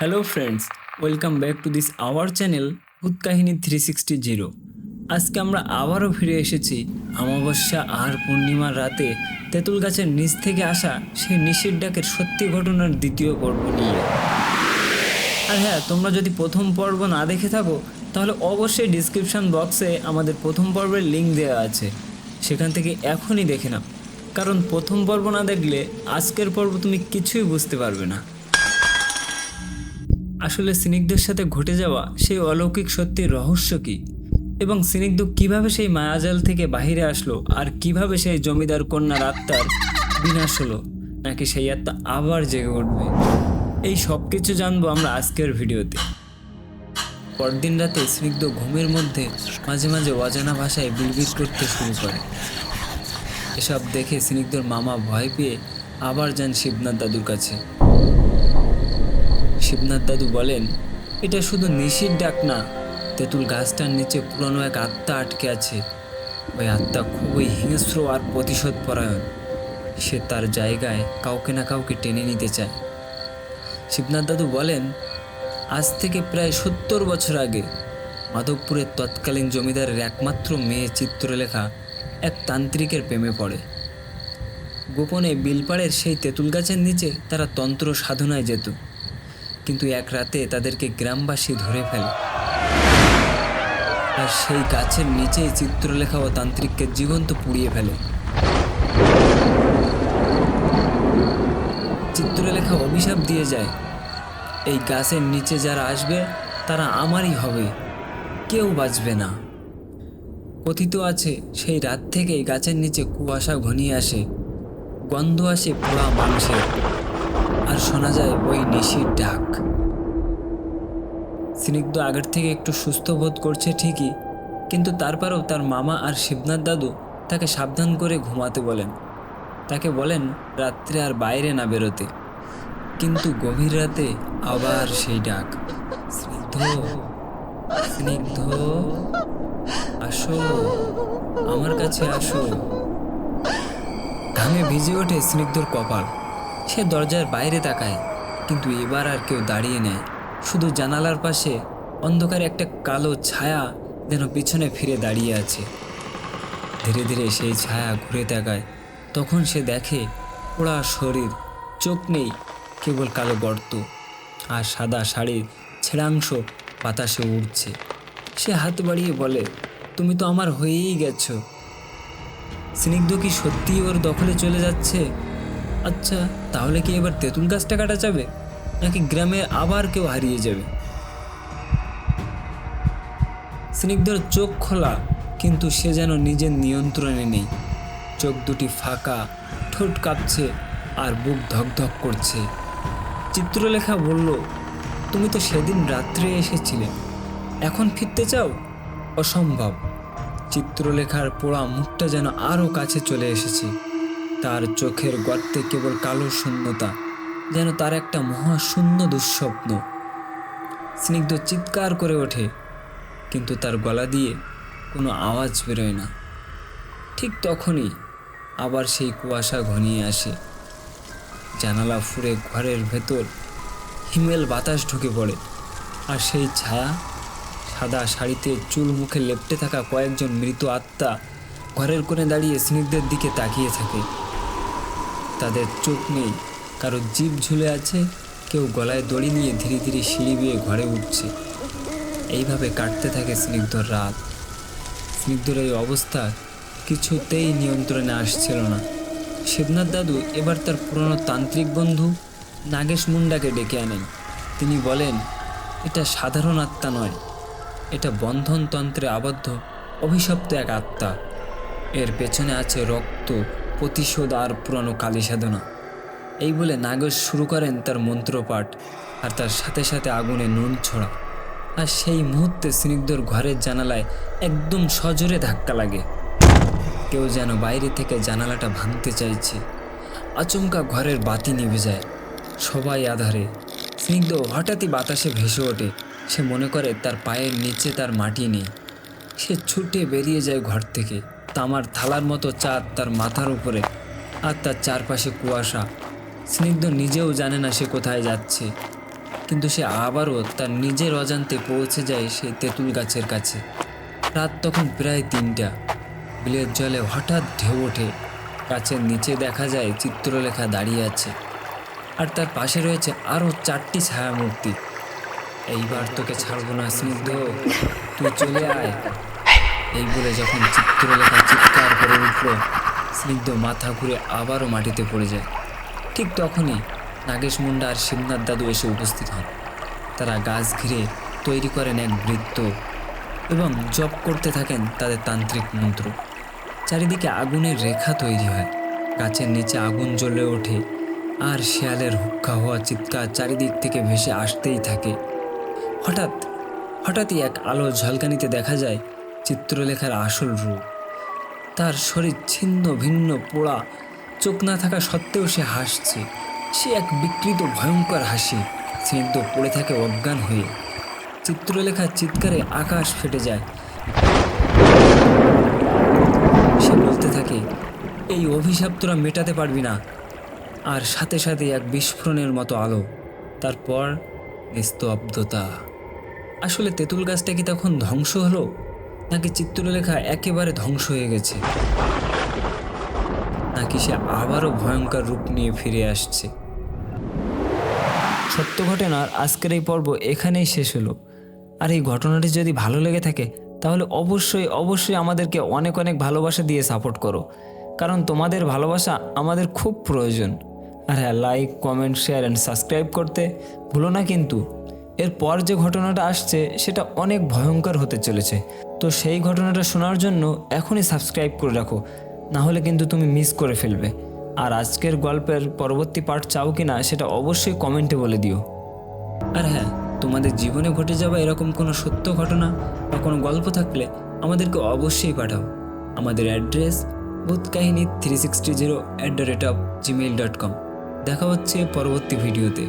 Hello friends welcome back to this our channel Bhoot three sixty zero আজকে আমরা আবারও ফিরে এসেছি অমাবস্যা আর পূর্ণিমার রাতে তেঁতুল গাছের নিচ থেকে আসা সেই নিশির ডাকের সত্যি ঘটনার দ্বিতীয় পর্ব নিয়ে। আর হ্যাঁ তোমরা যদি প্রথম পর্ব না দেখে থাকো, তাহলে অবশ্যই ডিসক্রিপশন বক্সে আমাদের প্রথম পর্বের লিঙ্ক দেওয়া আছে। সেখান থেকে এখনই দেখে নাও। কারণ প্রথম পর্ব না দেখলে আজকের পর্ব তুমি কিছুই বুঝতে পারবে না। আসলে স্নিগ্ধের সাথে ঘটে যাওয়া সেই অলৌকিক সত্যির রহস্য কি? এবং স্নিগ্ধ কীভাবে সেই মায়াজাল থেকে বাহিরে আসলো আর কীভাবে সেই জমিদার কন্যার আত্মার বিনাশ হলো, নাকি সেই আত্মা আবার জেগে উঠবে? এই সব কিছু জানব আমরা আজকের ভিডিওতে। পরদিন রাতে স্নিগ্ধ ঘুমের মধ্যে মাঝে মাঝে অজানা ভাষায় বিড়বিড় করতে শুরু করে। এসব দেখে স্নিগ্ধর মামা ভয় পেয়ে আবার যান শিবনাথ দাদুর কাছে। শিবনাথ দাদু বলেন, এটা শুধু নিশির ডাক না, তেঁতুল গাছটার নিচে পুরনো এক আত্মা আটকে আছে। ওই আত্মা খুবই হিংস্র আর প্রতিশোধ পরায়ণ সে তার জায়গায় কাউকে না কাউকে টেনে নিতে চায়। শিবনাথ দাদু বলেন, আজ থেকে প্রায় সত্তর বছর আগে মাধবপুরের তৎকালীন জমিদারের একমাত্র মেয়ে চিত্রলেখা এক তান্ত্রিকের প্রেমে পড়ে। গোপনে বিলপাড়ের সেই তেঁতুল গাছের নিচে তারা তন্ত্র সাধনায় যেত। কিন্তু এক রাতে তাদেরকে গ্রামবাসী ধরে ফেলে। আর সেই গাছের নিচেই চিত্রলেখা ও তান্ত্রিককে জীবন্ত পুড়িয়ে ফেলে। চিত্রলেখা অভিশাপ দিয়ে যায়, এই গাছের নিচে যারা আসবে, তারা আমারই হবে। কেউ বাঁচবে না। কথিত আছে, সেই রাত থেকেই গাছের নিচে কুয়াশা ঘনিয়ে আসে। গন্ধ আসে পোড়া মানুষের। আর শোনা যায় ওই নিশির ডাক। স্নিগ্ধ আগের থেকে একটু সুস্থ বোধ করছে ঠিকই, কিন্তু তারপরেও তার মামা আর শিবনাথ দাদু তাকে সাবধান করে ঘুমাতে বলেন। তাকে বলেন রাত্রে আর বাইরে না বেরোতে। কিন্তু গভীর রাতে আবার সেই ডাক, স্নিগ্ধ স্নিগ্ধ, আসো, আমার কাছে আসো। ঘামে ভিজে ওঠে স্নিগ্ধর কপাল। সে দরজার বাইরে তাকায়, কিন্তু এবার আর কেউ দাঁড়িয়ে নেয় শুধু জানালার পাশে অন্ধকারে একটা কালো ছায়া যেন পিছনে ফিরে দাঁড়িয়ে আছে। ধীরে ধীরে সেই ছায়া ঘুরে তাকায়। তখন সে দেখে পোড়া শরীর, চোখ নেই, কেবল কালো গর্ত আর সাদা শাড়ির ছেড়াংশ বাতাসে উড়ছে। সে হাত বাড়িয়ে বলে, তুমি তো আমার হয়েই গেছো। স্নিগ্ধ কি সত্যিই ওর দখলে চলে যাচ্ছে? আচ্ছা তাহলে কি এবার তেঁতুল গাছটা কাটা যাবে? নাকি গ্রামে আবার কেউ হারিয়ে যাবে? স্নিগ্ধর চোখ খোলা, কিন্তু সে যেন নিজের নিয়ন্ত্রণে নেই। চোখ দুটি ফাঁকা, ঠোঁট কাঁপছে, আর বুক ধকধক করছে। চিত্রলেখা বলল, তুমি তো সেদিন রাত্রে এসেছিলে। এখন ফিরতে চাও? অসম্ভব। চিত্রলেখার পোড়া মুখটা যেন আরও কাছে চলে এসেছে। তার চোখের গর্তে কেবল কালো শূন্যতা, যেন তার একটা মহাশূন্য দুঃস্বপ্ন। স্নিগ্ধ চিৎকার করে ওঠে, কিন্তু তার গলা দিয়ে কোনো আওয়াজ বেরোয় না। ঠিক তখনই আবার সেই কুয়াশা ঘনিয়ে আসে। জানালা ফুঁড়ে ঘরের ভেতর হিমেল বাতাস ঢুকে পড়ে, আর সেই ছায়া সাদা শাড়িতে চুল মুখে লেপটে থাকা কয়েকজন মৃত আত্মা ঘরের কোণে দাঁড়িয়ে স্নিগ্ধের দিকে তাকিয়ে থাকে। তাদের চোখ নেই। কারও জিভ ঝুলে আছে, কেউ গলায় দড়ি নিয়ে ধীরে ধীরে সিঁড়ি বেয়ে ঘরে উঠছে। এইভাবে কাটতে থাকে স্নিগ্ধর রাত। স্নিগ্ধর এই অবস্থা কিছুতেই নিয়ন্ত্রণে আসছিল না। শিবনাথ দাদু এবার তার পুরনো তান্ত্রিক বন্ধু নাগেশ মুন্ডাকে ডেকে আনেন। তিনি বলেন, এটা সাধারণ আত্মা নয়। এটা বন্ধনতন্ত্রে আবদ্ধ, অভিশপ্ত এক আত্মা। এর পেছনে আছে রক্ত প্রতিশোধ আর পুরনো কালী সাধনা। এই বলে নাগেশ শুরু করেন তার মন্ত্রপাঠ আর তার সাথে সাথে আগুনে নুন ছড়া। আর সেই মুহূর্তে স্নিগ্ধর ঘরের জানালায় একদম সজোরে ধাক্কা লাগে। কেউ যেন বাইরে থেকে জানালাটা ভাঙতে চাইছে। আচমকা ঘরের বাতি নিভে যায়। সবাই আধারে। স্নিগ্ধ হঠাৎই বাতাসে ভেসে ওঠে। সে মনে করে তার পায়ের নিচে তার মাটি নেই। সে ছুটে বেরিয়ে যায় ঘর থেকে। তামার থালার মতো চাঁদ তার মাথার উপরে আর তার চারপাশে কুয়াশা। স্নিগ্ধ নিজেও জানে না সে কোথায় যাচ্ছে। কিন্তু সে আবারও তার নিজের অজান্তে পৌঁছে যায় সেই তেঁতুল গাছের কাছে। রাত তখন প্রায় তিনটা। বিলের জলে হঠাৎ ঢেউ ওঠে। গাছের নিচে দেখা যায় চিত্রলেখা দাঁড়িয়ে আছে। আর তার পাশে রয়েছে আরও চারটি ছায়ামূর্তি। এইবার তোকে ছাড়বো না, স্নিগ্ধ। তুই চলে আয়। এই বলে যখন চিত্রলেখা চিৎকার করে উঠল, স্নিগ্ধ মাথা ঘুরে আবারও মাটিতে পড়ে যায়। ঠিক তখনই নাগেশ মুন্ডা আর শিবনাথ দাদু এসে উপস্থিত হন। তারা গাছ ঘিরে তৈরি করেন এক বৃত্ত এবং জপ করতে থাকেন তাদের তান্ত্রিক মন্ত্র। চারিদিকে আগুনের রেখা তৈরি হয়। গাছের নিচে আগুন জ্বলে ওঠে আর শেয়ালের হুক্কা হওয়া চিৎকার চারিদিক থেকে ভেসে আসতেই থাকে। হঠাৎ, হঠাৎই এক আলো ঝলকানিতে দেখা যায় চিত্রলেখার আসল রূপ। তার শরীর ছিন্ন ভিন্ন পোড়া, চোখ না থাকা সত্ত্বেও সে হাসছে। সে এক বিকৃত, ভয়ঙ্কর হাসি, স্নিগ্ধ পড়ে থাকে অজ্ঞান হয়ে। চিত্রলেখার চিৎকারে আকাশ ফেটে যায়। সে বলতে থাকে, এই অভিশাপ তোরা মেটাতে পারবি না। আর সাথে সাথে এক বিস্ফোরণের মতো আলো, তারপর নিস্তব্ধতা। আসলে তেঁতুল গাছটা কি তখন ধ্বংস হলো? নাকি চিত্রলেখা একেবারে ধ্বংস হয়ে গেছে? নাকি সে আবারও ভয়ঙ্কর রূপ নিয়ে ফিরে আসছে? সত্য ঘটনার আজকের এই পর্ব এখানেই শেষ হলো। আর এই ঘটনাটি যদি ভালো লেগে থাকে, তাহলে অবশ্যই অবশ্যই আমাদেরকে অনেক অনেক ভালোবাসা দিয়ে সাপোর্ট করো। কারণ তোমাদের ভালোবাসা আমাদের খুব প্রয়োজন। আর হ্যাঁ like, comment, share and subscribe করতে ভুলো না কিন্তু। এরপর যে ঘটনাটা আসছে, সেটা অনেক ভয়ঙ্কর হতে চলেছে। তো সেই ঘটনাটা শোনার জন্য এখনই সাবস্ক্রাইব করে রাখো না হলে কিন্তু তুমি মিস করে ফেলবে। আর আজকের গল্পের পরবর্তী পার্ট চাও কি না সেটা অবশ্যই কমেন্টে বলে দিও। আর হ্যাঁ তোমাদের জীবনে ঘটে যাওয়া এরকম কোনো সত্য ঘটনা বা কোনো গল্প থাকলে আমাদেরকে অবশ্যই পাঠাও। আমাদের address Bhoot Kahini three sixty zero at the rate of Gmail dot com দেখা হচ্ছে পরবর্তী ভিডিওতে